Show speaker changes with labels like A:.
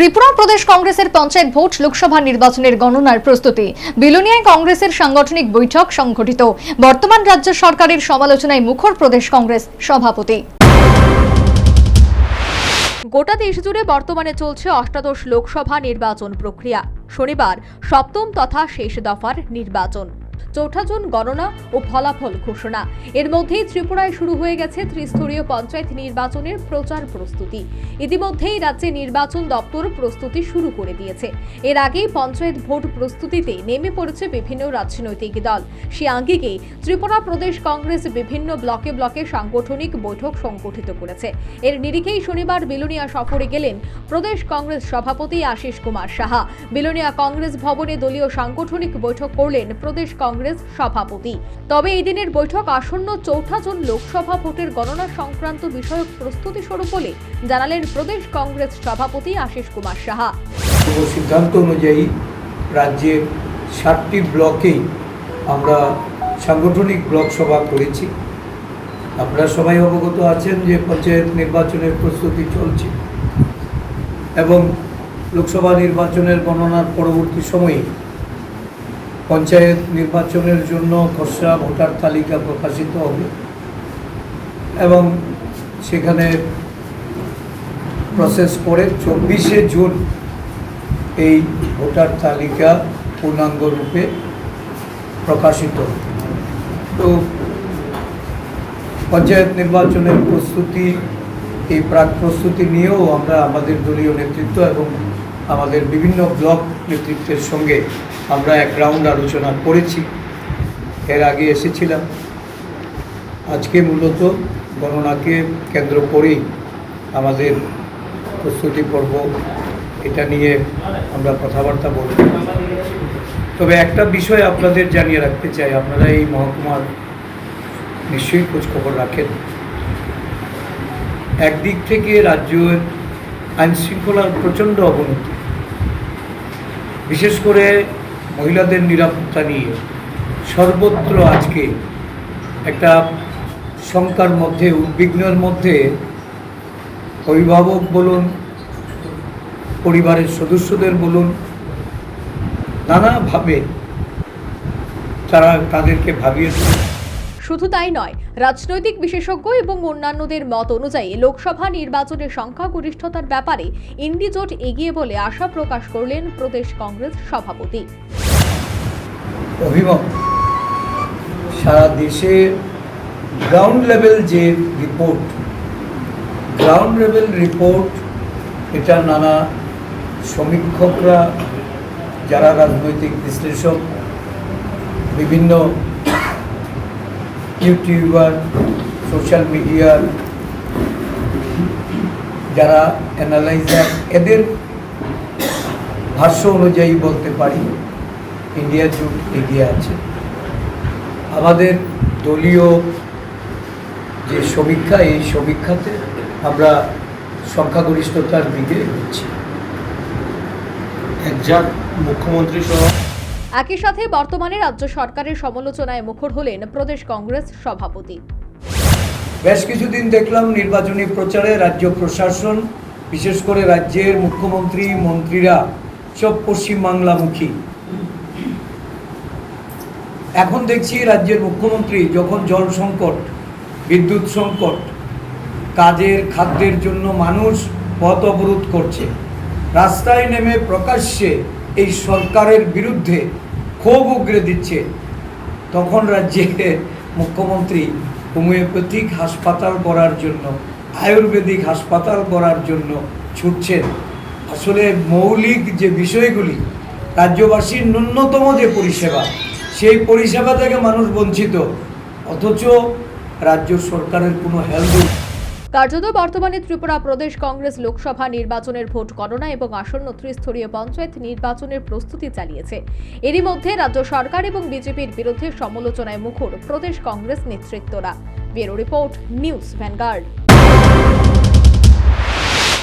A: ত্রিপুরা প্রদেশ কংগ্রেসের পঞ্চায়েত ভোট লোকসভা নির্বাচনের গণনার প্রস্তুতি। বিলোনিয়ায় কংগ্রেসের সাংগঠনিক বৈঠক সংঘটিত। বর্তমান রাজ্য সরকারের সমালোচনায় মুখর প্রদেশ কংগ্রেস সভাপতি। গোটা দেশ জুড়ে বর্তমানে চলছে অষ্টাদশ লোকসভা নির্বাচন প্রক্রিয়া। শনিবার সপ্তম তথা শেষ দফার নির্বাচন। চৌঠা জুন গণনা ও ফলাফল ঘোষণা। এর মধ্যেই ত্রিপুরায় শুরু হয়ে গেছে ত্রিস্তরীয় পঞ্চায়েত নির্বাচনের প্রচার প্রস্তুতি। ইতিমধ্যেই রাজ্যে নির্বাচন দপ্তর প্রস্তুতি শুরু করে দিয়েছে। এর আগেই পঞ্চায়েত ভোট প্রস্তুতিতে নেমে পড়েছে বিভিন্ন রাজনৈতিক দল। সে আঙ্গিকেই ত্রিপুরা প্রদেশ কংগ্রেস বিভিন্ন ব্লকে ব্লকে সাংগঠনিক বৈঠক সংগঠিত করেছে। এর নিরিখেই শনিবার বিলোনিয়া সফরে গেলেন প্রদেশ কংগ্রেস সভাপতি আশিস কুমার সাহা। বিলোনিয়া কংগ্রেস ভবনে দলীয় সাংগঠনিক বৈঠক করলেন প্রদেশ কংগ্রেস সভাপতি। তবে এই দিনের বৈঠক আসন্ন চৌঠা জুন লোকসভা ভোটের গণনা সংক্রান্ত বিষয়ক প্রস্তুতি স্বরূপ বলে জানালেন প্রদেশ কংগ্রেস সভাপতি আশিস কুমার সাহা।
B: সিদ্ধান্ত অনুযায়ী রাজ্যে সাতটি ব্লকেই আমরা সাংগঠনিক ব্লক সভা করেছি। আপনারা সবাই অবগত আছেন যে পঞ্চায়েত নির্বাচনের প্রস্তুতি চলছে এবং লোকসভা নির্বাচনের গণনার পরবর্তী সময়ে পঞ্চায়েত নির্বাচনের জন্য খসড়া ভোটার তালিকা প্রকাশিত হবে এবং সেখানে প্রসেস করে চব্বিশে জুন এই ভোটার তালিকা পূর্ণাঙ্গ রূপে প্রকাশিত তো পঞ্চায়েত নির্বাচনের প্রস্তুতি, এই প্রাক প্রস্তুতি নিয়েও আমরা আমাদের দলীয় নেতৃত্ব এবং আমাদের বিভিন্ন ব্লক নেতৃত্বের সঙ্গে আমরা এক রাউন্ড আলোচনা করেছি। এর আগে এসেছিলাম। আজকে মূলত গণনাকে কেন্দ্র করেই আমাদের প্রস্তুতি পর্ব, এটা নিয়ে আমরা কথাবার্তা বলব। তবে একটা বিষয় আপনাদের জানিয়ে রাখতে চাই, আপনারা এই মহকুমার নিশ্চয়ই খোঁজখবর রাখেন। একদিক থেকে রাজ্যের আইন শৃঙ্খলার প্রচণ্ড অবনতি বিশেষ করে মহিলাদের নিরাপত্তা নিয়ে সর্বত্র আজকে একটা শঙ্কার মধ্যে, উদ্বিগ্নের মধ্যে অভিভাবক বলুন, পরিবারের সদস্যদের বলুন, নানাভাবে তারা তাদেরকে ভাবিয়ে তোলে।
A: শুধু তাই নয়, রাজনৈতিক বিশেষজ্ঞ এবং অন্যান্যদের মত অনুযায়ী লোকসভা নির্বাচনের সংখ্যাগরিষ্ঠতার ব্যাপারে ইন্ডি জোট এগিয়ে বলে আশা প্রকাশ করলেন প্রদেশ কংগ্রেস সভাপতি।
B: অভিমত সারা দেশে গ্রাউন্ড লেভেল যে রিপোর্ট গ্রাউন্ড লেভেল রিপোর্ট এটা নানা সমীক্ষকরা, যারা রাজনৈতিক বিশ্লেষক, বিভিন্ন ইউটিউবার, সোশ্যাল মিডিয়ার যারা অ্যানালাইজার, এদের ভাষ্য অনুযায়ী বলতে পারি, ইন্ডিয়া জোট এগিয়ে আছে। আমাদের দলীয় যে সমীক্ষা, এই সমীক্ষাতে আমরা সংখ্যাগরিষ্ঠতার দিকে এগোচ্ছি।
C: একজাক মুখ্যমন্ত্রী সহ
A: একই সাথে বর্তমানে রাজ্য সরকারের সমালোচনায় মুখর হলেন প্রদেশ কংগ্রেস সভাপতি।
B: বেশ কিছুদিন দেখলাম নির্বাচনী প্রচারে রাজ্য প্রশাসন, বিশেষ করে রাজ্যের মুখ্যমন্ত্রী, মন্ত্রীরা সব পশ্চিমবাংলামুখী। এখন দেখছি রাজ্যের মুখ্যমন্ত্রী যখন জল সংকট, বিদ্যুৎ সংকট, কাজের খাদ্যের জন্য মানুষ পথ অবরোধ করছে, রাস্তায় নেমে প্রকাশ্যে এই সরকারের বিরুদ্ধে ক্ষোভ উগরে দিচ্ছে। তখন রাজ্যে মুখ্যমন্ত্রী হোমিওপ্যাথিক হাসপাতাল করার জন্য, আয়ুর্বেদিক হাসপাতাল করার জন্য ছুটছেন। আসলে মৌলিক যে বিষয়গুলি, রাজ্যবাসীর ন্যূনতম যে পরিষেবা, সেই পরিষেবা থেকে মানুষ বঞ্চিত। অথচ রাজ্য সরকারের কোনো হেলথ
A: কার্যত বর্তমানে ত্রিপুরা প্রদেশ কংগ্রেস লোকসভা নির্বাচনের ভোট গণনা এবং আসন্ন ত্রিস্তরীয় পঞ্চায়েত নির্বাচনের প্রস্তুতি চালিয়েছে। এরই মধ্যে রাজ্য সরকার এবং বিজেপির বিরুদ্ধে সমালোচনায় মুখর প্রদেশ কংগ্রেস নেতৃত্বরা। Bureau report, News Vanguard.